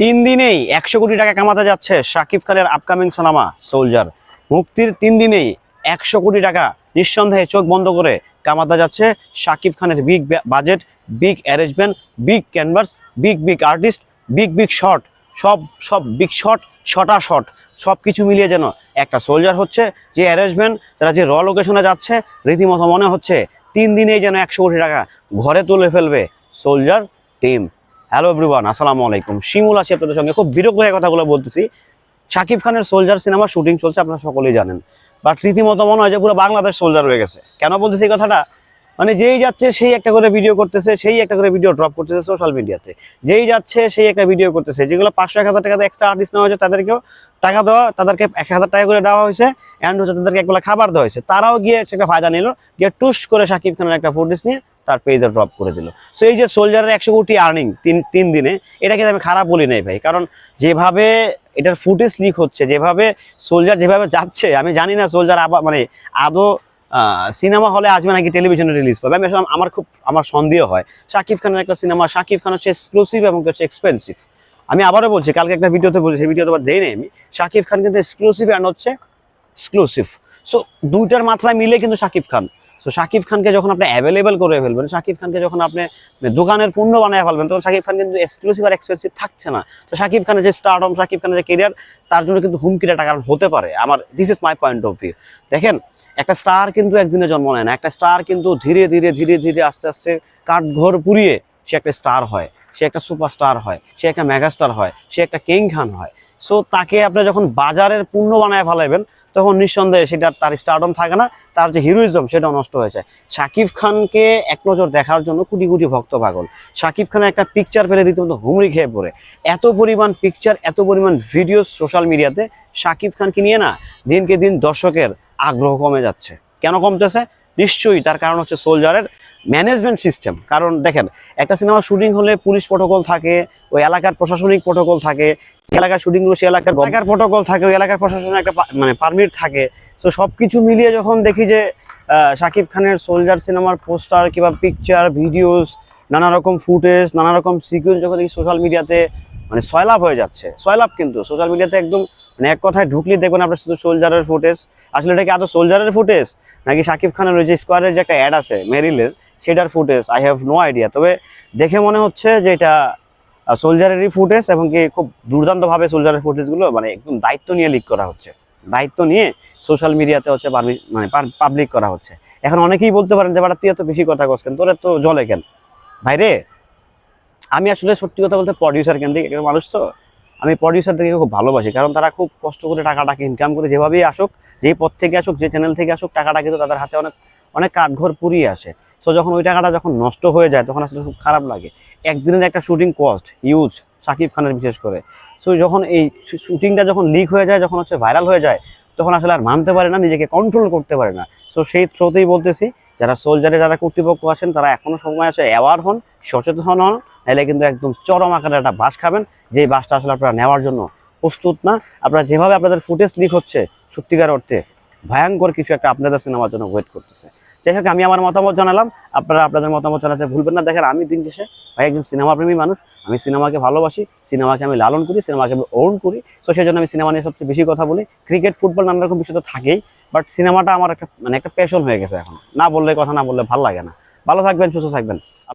তিন দিনেই একশো কোটি টাকা কামাতে যাচ্ছে শাকিব খানের আপকামিং সিনেমা সোলজার মুক্তির তিন দিনেই একশো কোটি টাকা নিঃসন্দেহে চোখ বন্ধ করে কামাতে যাচ্ছে শাকিব খানের big budget big arrangement big canvas big big artist big big shot সব সব বিগ শট শটা শট সব কিছু মিলিয়ে যেন একটা সোলজার হচ্ছে, যে অ্যারেঞ্জমেন্ট তারা যে র লোকেশনে যাচ্ছে, রীতিমতো মনে হচ্ছে তিন দিনেই যেন একশো কোটি টাকা ঘরে তুলে ফেলবে সোলজার টিম হ্যালো এভরিওয়ান আসসালামু আলাইকুম। শিমুল আছি আপনাদের সঙ্গে। খুব বিরক্ত হয়ে কথাগুলো বলতেছি। শাকিব খানের সোলজার সিনেমা শুটিং চলছে, আপনারা সকলেই জানেন। বাট রীতিমতো মনে হয় যে পুরো বাংলাদেশ সোলজার হয়ে গেছে। কেন বলতেছি এই কথাটা? মানে যেই যাচ্ছে, সেই একটা করে ভিডিও করতেছে, সেই একটা করে ভিডিও ড্রপ করতেছে সোশ্যাল মিডিয়াতে যেই যাচ্ছে, সেই একটা ভিডিও করতেছে। যেগুলো পাঁচশো, এক হাজার টাকা এক্সট্রা আর্টিস্ট নেওয়া হয়েছে, তাদেরকেও টাকা দেওয়া, তাদেরকে এক হাজার টাকা করে দেওয়া হয়েছে। অ্যান্ড হচ্ছে তাদেরকে একবেলা খাবার দেওয়া হয়েছে। তারাও গিয়ে সেটা ফায়দা নিল। গিয়ে টুস করে শাকিব খানের একটা ফুটেজ নিয়ে তার পেজে ড্রপ করে দিল। সো এই যে সোলজারের একশো কোটি আর্নিং তিন তিন দিনে, এটা কিন্তু আমি খারাপ বলি নাই ভাই। কারণ যেভাবে এটার ফুটেজ লিক হচ্ছে, যেভাবে সোলজার যেভাবে যাচ্ছে, আমি জানি না সোলজার আবার মানে আদৌ সিনেমা হলে আসবে নাকি টেলিভিশনে রিলিজ পাবে আমি আসলে, আমার খুব, আমার সন্দেহ হয়। শাকিব খানের একটা সিনেমা শাকিব খান হচ্ছে এক্সক্লুসিভ এবং হচ্ছে এক্সপেন্সিভ আমি আবারও বলছি, কালকে একটা ভিডিওতে বলছি, সেই ভিডিওতে আবার দেই আমি। শাকিব খান কিন্তু এক্সক্লুসিভ অ্যান্ড হচ্ছে এক্সক্লুসিভ সো দুইটার মাত্রায় মিলে কিন্তু শাকিব খান। সো শাকিব খানকে যখন আপনি অ্যাভেলেবেল করে ফেলবেন শাকিব খানকে যখন আপনি দোকানের পণ্য বানায় ফেলবেন, তখন শাকিব খান কিন্তু এক্সক্লুসিভ আর এক্সপেন্সিভ থাকছে না। তো শাকিব খানের যে স্টারডম শাকিব খানের যে কেরিয়ার তার জন্য কিন্তু হুমকির একটা কারণ হতে পারে। আমার this is my point of view দেখেন, একটা স্টার কিন্তু একদিনে জন্ম নেয় না। একটা স্টার কিন্তু ধীরে ধীরে ধীরে ধীরে, আস্তে আস্তে কাঠঘর পুড়িয়ে সে একটা স্টার হয়। সে একটা সুপারস্টার হয়, সে একটা মেগাস্টার হয়, সে একটা কিং খান হয়। সো তাকে আপনি যখন বাজারের পণ্য বানায় ফেলাইবেন, তখন নিঃসন্দেহে সেটা তার স্টারডম থাকে না, তার যে হিরোইজম সেটাও নষ্ট হয়ে যায়। শাকিব খানকে এক নজর দেখার জন্য কোটি কোটি ভক্ত পাগল। শাকিব খানের একটা পিকচার ফেলে রীতিমতো হুমড়ি খেয়ে পড়ে। এত পরিমাণ পিকচার এত পরিমাণ ভিডিও সোশ্যাল মিডিয়াতে শাকিব খানকে নিয়ে না, দিনকে দিন দর্শকের আগ্রহ কমে যাচ্ছে। কেন কমতেছে? নিশ্চয়ই তার কারণ হচ্ছে সোলজারের ম্যানেজমেন্ট সিস্টেম কারণ দেখেন, একটা সিনেমা শুটিং হলে পুলিশ প্রোটোকল থাকে, ওই এলাকার প্রশাসনিক প্রোটোকল থাকে এলাকার শুটিংগুলো সেই এলাকার এলাকার প্রোটোকল থাকে, ওই এলাকার প্রশাসনের একটা মানে পারমিট থাকে। তো সব কিছু মিলিয়ে যখন দেখি যে শাকিব খানের সোলজার সিনেমার পোস্টার কিংবা পিকচার ভিডিওস নানা রকম ফুটেজ নানা রকম সিকুয়েন্স যখন দেখি সোশ্যাল মিডিয়াতে মানে সয়লাভ হয়ে যাচ্ছে। সয়লাভ কিন্তু সোশ্যাল মিডিয়াতে একদম মানে এক কথায় ঢুকলে দেখবেন আপনার শুধু সোলজারের ফুটেজ আসলে এটা কি আদৌ সোলজারের ফুটেজ নাকি শাকিব খানের ওই যে স্কোয়ারের যে একটা অ্যাড আছে মেরিলের সেটার footage I have no idea তবে দেখে মনে হচ্ছে যে এটা সোলজারেরই ফুটেজ এবং কি খুব দুর্দান্তভাবে সোলজারের ফুটেজগুলো মানে একদম দায়িত্ব নিয়ে লিক করা হচ্ছে। দায়িত্ব নিয়ে সোশ্যাল মিডিয়াতে হচ্ছে মানে পাবলিক করা হচ্ছে। এখন অনেকেই বলতে পারেন যে, বাড়া, তুই এত বেশি কথা কস কেন? তোর এত জলে কেন? ভাইরে আমি আসলে সত্যি কথা বলতে প্রডিউসার কেন দিকে মানুষ তো। আমি প্রডিউসারদেরকে খুব ভালোবাসি, কারণ তারা খুব কষ্ট করে টাকাটাকে ইনকাম করে যেভাবেই আসুক, যেই পথ থেকে আসুক, যে চ্যানেল থেকে আসুক, টাকাটা কিন্তু তাদের হাতে অনেক অনেক কাঠঘর পুড়িয়ে আসে। সো যখন ওই টাকাটা যখন নষ্ট হয়ে যায়, তখন আসলে খুব খারাপ লাগে। একদিনের একটা শুটিং কস্ট ইউজ সাকিব খানের বিশেষ করে। সো যখন এই শুটিংটা যখন লিক হয়ে যায়, যখন হচ্ছে ভাইরাল হয়ে যায়, তখন আসলে আর মানতে পারে না, নিজেকে কন্ট্রোল করতে পারে না। সো সেই থ্রোতেই বলতেছি, যারা সোলজারে যারা কর্তৃপক্ষ আছেন তারা এখনও সময় আছে অ্যাওয়ার হন, সচেতন হন নাহলে কিন্তু একদম চরম আকারে একটা বাস খাবেন, যেই বাসটা আসলে আপনারা নেওয়ার জন্য প্রস্তুত না। আপনারা যেভাবে আপনাদের ফুটেজ লিক হচ্ছে, সত্যিকার অর্থে ভয়ঙ্কর কিছু একটা আপনাদের সিনেমার জন্য ওয়েট করতেছে। যাই হোক, আমি আমার মতামত জানালাম। আপনারা আপনাদের মতামত জানাতে ভুলবেন না। দেখেন, আমি দিন শেষে ভাই একজন সিনেমা প্রেমী মানুষ। আমি সিনেমাকে ভালোবাসি, সিনেমাকে আমি লালন করি, সিনেমাকে আমি ওন করি। সো সেই জন্য আমি সিনেমা নিয়ে সবচেয়ে বেশি কথা বলি। ক্রিকেট ফুটবল নানা রকম বিষয় তো থাকেই। বাট সিনেমাটা আমার একটা মানে একটা প্যাশন হয়ে গেছে এখন। না বললে কথা, না বললে ভালো লাগে না। ভালো থাকবেন, সুস্থ থাকবেন।